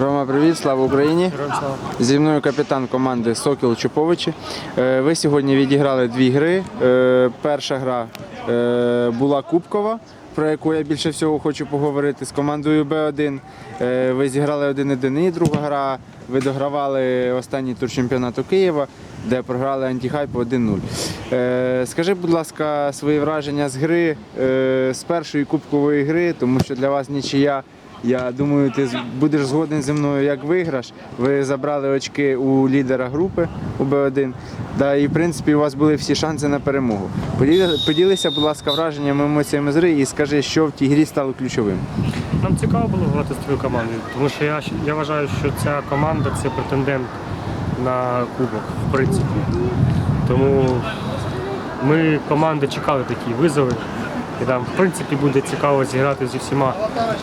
Рома, привіт, слава Україні. Зі мною капітан команди Сокіл Чуповичі. Е, Ви сьогодні відіграли дві гри. Е, Перша гра е, була Кубкова, про яку я більше всього хочу поговорити з командою Б1. Е, Ви зіграли 1-1 і друга гра. Ви догравали останній тур чемпіонату Києва, де програли антихайп 1-0. Е, Скажи, будь ласка, свої враження з гри, з першої кубкової гри, тому що для вас нічия. Я думаю, ти будеш згоден зі мною як виграш. Ви забрали очки у лідера групи у Б1. Да, і в принципі у вас були всі шанси на перемогу. Поділися, будь ласка, враженнями, емоціями з гри і скажи, що в тій грі стало ключовим. Нам цікаво було грати з твоєю командою, тому що я, я вважаю, що ця команда це претендент на кубок, в принципі. Тому ми команди чекали такі визови. І нам, в принципі, буде цікаво зіграти зі всіма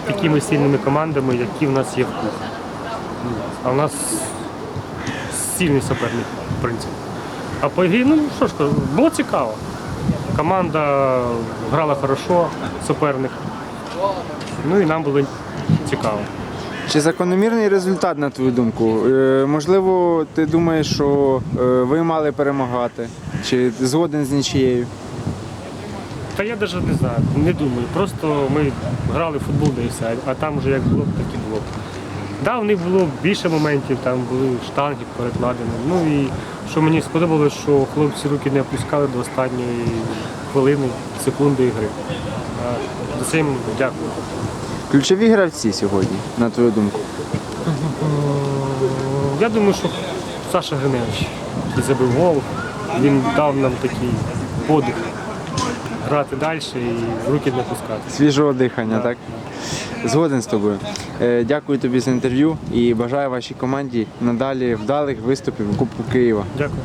такими сильними командами, які в нас є в клубі. А в нас сильний суперник, в принципі. А по грі, ну що ж було цікаво. Команда грала хорошо, суперник. Ну і нам було цікаво. Чи закономірний результат, на твою думку? Е, Можливо, ти думаєш, що е, ви мали перемагати? Чи згоден з нічією? Та я навіть не знаю, не думаю. Просто ми грали в футбол да і все, а там вже як було, так і було. Да, в них було більше моментів, там були штанги перекладені. Ну і що мені сподобалось, що хлопці руки не опускали до останньої хвилини, секунди гри. За це їм дякую. Ключові гравці сьогодні, на твою думку. Я думаю, що Саша Гриневич, який забив гол, він дав нам такий подих грати далі і руки не пускати. Свіжого дихання, так? Згоден з тобою. Е, Дякую тобі за інтерв'ю і бажаю вашій команді надалі вдалих виступів у Кубку Києва. Дякую.